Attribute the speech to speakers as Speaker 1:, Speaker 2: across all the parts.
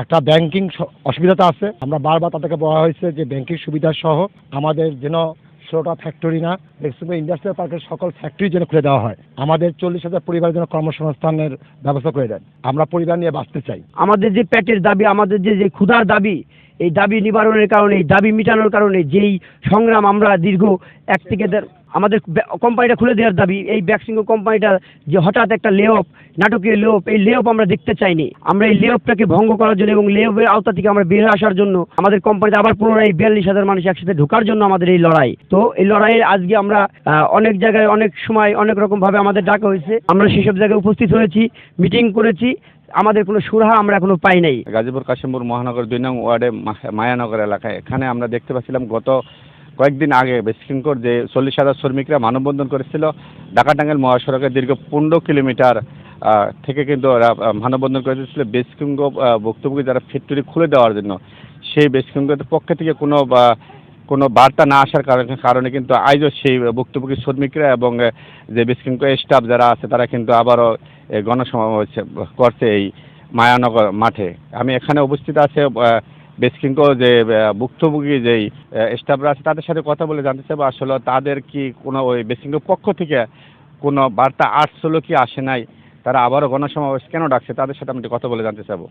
Speaker 1: একটা ব্যাংকিং অসুবিধাটা আছে। আমরা বারবার তাদেরকে বলা হয়েছে যে ব্যাংকিং সুবিধা সহ আমাদের যেন ষোলোটা ফ্যাক্টরি না ম্যাক্সিমাম ইন্ডাস্ট্রিয়াল পার্কের সকল ফ্যাক্টরি যেন খুলে দেওয়া হয়। আমাদের চল্লিশ হাজার পরিবারের জন্য কর্মসংস্থানের ব্যবস্থা করে দেন। আমরা পরিবার নিয়ে বাঁচতে চাই।
Speaker 2: আমাদের যে পেটের দাবি আমাদের যে যে ক্ষুধার দাবি এই দাবি নিবারণের কারণে এই দাবি মেটানোর কারণে যেই সংগ্রাম আমরা দীর্ঘ এক থেকে দেড়- আমাদের কোম্পানিটা খুলে দেওয়ার দাবি, এই ব্যাকসিংহ কোম্পানিটা যে হঠাৎ একটা লেঅফ নাটকীয় লেঅফ এই লেঅফ আমরা দেখতে চাইনি। আমরা এই লেঅফটাকে ভঙ্গ করার জন্য এবং লেঅফের আওতা থেকে আমরা বের আসার জন্য আমাদের কোম্পানিতে আবার পুনরায় বিয়াল্লিশ হাজার মানুষ একসাথে ঢোকার জন্য আমাদের এই লড়াই। তো এই লড়াইয়ে আজকে আমরা অনেক জায়গায়, অনেক সময়, অনেক রকম ভাবে আমাদের ডাকা হয়েছে। আমরা সেসব জায়গায় উপস্থিত হয়েছি মিটিং করেছি। আমাদের কোনো সুরাহা আমরা এখনও পাই নাই।
Speaker 3: গাজীপুর, কাশিমপুর, মহানগর দুই নং ওয়ার্ডে মায়ানগর এলাকায়। এখানে আমরা দেখতে পাচ্ছিলাম গত কয়েকদিন আগে বেসকিংকোর যে চল্লিশ হাজার শ্রমিকরা মানববন্ধন করেছিল ঢাকাটাঙ্গেল মহাসড়কের দীর্ঘ পনেরো কিলোমিটার থেকে কিন্তু ওরা মানববন্ধন করে দিয়েছিল বেসকিঙ্গ ভুক্তভোগী যারা ফ্যাক্টরি খুলে দেওয়ার জন্য, সেই বেসকিঙ্গের পক্ষ থেকে কোনো কোনো বার্তা না আসার কারণে কারণে কিন্তু আজও সেই ভুক্তভোগী শ্রমিকরা এবং যে বেসকিঙ্গ স্টাফ যারা আছে, তারা কিন্তু আবারও গণসমাবেশ করছে এই মায়ানগর মাঠে। আমি এখানে উপস্থিত আছে আহ, যে ভুক্তভোগী যেই স্টাফরা আছে তাদের সাথে কথা বলে জানতে চাইব আসলে তাদের কি কোনো ওই বেসকিঙ্কো পক্ষ থেকে কোনো বার্তা আসছিল কি আসে নাই? তারা আবারও গণসমাবেশ কেন ডাকছে? তাদের সাথে আমি কথা বলে জানতে চাইব।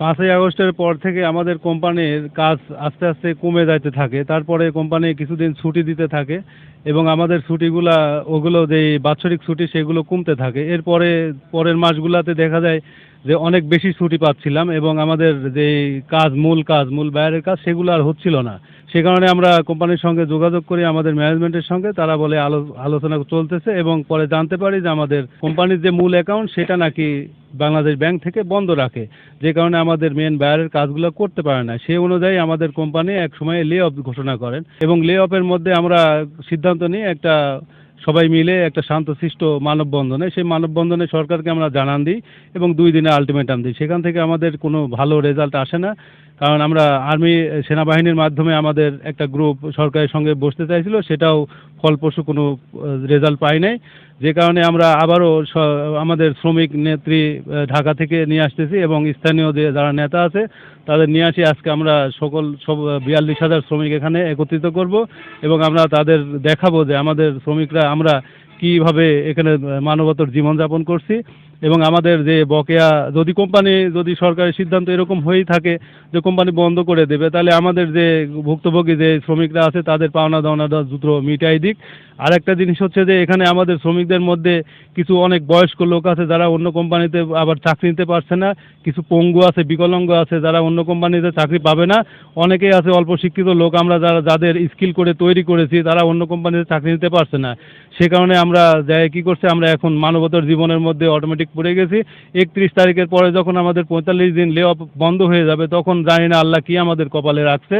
Speaker 4: পাঁচই আগস্টের পর থেকে আমাদের কোম্পানির কাজ আস্তে আস্তে কমে যাইতে থাকে। তারপরে কোম্পানি কিছুদিন ছুটি দিতে থাকে এবং আমাদের ছুটিগুলা ওগুলো যে বাৎসরিক ছুটি সেগুলো কমতে থাকে। এরপরে পরের মাসগুলাতে দেখা যায় যে অনেক বেশি ছুটি পাচ্ছিলাম এবং আমাদের যে কাজ, মূল কাজ, মূল বাইরের কাজ, সেগুলো আর হচ্ছিল না। সে কারণে আমরা কোম্পানির সঙ্গে যোগাযোগ করি, আমাদের ম্যানেজমেন্টের সঙ্গে, তারা বলে আলো, আলোচনা চলতেছে এবং পরে জানতে পারি যে আমাদের কোম্পানির যে মূল অ্যাকাউন্ট, সেটা নাকি বাংলাদেশ ব্যাংক থেকে বন্ধ রাখে, যে কারণে আমাদের মেন বায়ারের কাজগুলো করতে পারে না। সেই অনুযায়ী আমাদের কোম্পানি এক সময় লে অফ ঘোষণা করেন এবং লে অফের মধ্যে আমরা সিদ্ধান্ত নিই একটা সবাই মিলে একটা শান্তশিষ্ট মানববন্ধনে, সেই মানববন্ধনে সরকারকে আমরা জানান দিই এবং দুই দিনে আলটিমেটাম দিই। সেখান থেকে আমাদের কোনো ভালো রেজাল্ট আসে না। কারণ আমরা আর্মি সেনাবাহিনীর মাধ্যমে আমাদের একটা গ্রুপ সরকারের সঙ্গে বসতে চাইছিল, সেটাও ফলপ্রসূ কোনো রেজাল্ট পাই নাই। যে কারণে আমরা আবারও আমাদের শ্রমিক নেত্রী ঢাকা থেকে নিয়ে আসতেছি এবং স্থানীয় যে যারা নেতা আছে, তাদের নিয়ে আসি। আজকে আমরা সকল, সব বিয়াল্লিশ হাজার শ্রমিক এখানে একত্রিত করব এবং আমরা তাদের দেখাবো যে আমাদের শ্রমিকরা আমরা কীভাবে এখানে মানবতর জীবনযাপন করছি। এবং আমাদের যে বকেয়া, যদি কোম্পানি যদি সরকারের সিদ্ধান্ত এরকম হয়েই থাকে যে কোম্পানি বন্ধ করে দেবে, তাহলে আমাদের যে ভুক্তভোগী যে শ্রমিকরা আছে, তাদের পাওনা দাওনাটা দ্রুত মিটাই দিক। আর একটা জিনিস হচ্ছে যে এখানে আমাদের শ্রমিকদের মধ্যে কিছু অনেক বয়স্ক লোক আছে, যারা অন্য কোম্পানিতে আবার চাকরি নিতে পারছে না। কিছু পঙ্গু আছে, বিকলাঙ্গ আছে, যারা অন্য কোম্পানিতে চাকরি পাবে না। অনেকেই আছে, অল্প শিক্ষিত লোক আমরা যারা, যাদের স্কিল করে তৈরি করেছি, তারা অন্য কোম্পানিতে চাকরি নিতে পারছে না। সে কারণে আমরা যাই কী করছে, আমরা এখন মানবতার জীবনের মধ্যে অটোমেটিক পড়ে গেছি। একত্রিশ তারিখের পরে যখন আমাদের পঁয়তাল্লিশ দিন লে বন্ধ হয়ে যাবে, তখন জানি না আল্লাহ কি আমাদের কপালে রাখছে।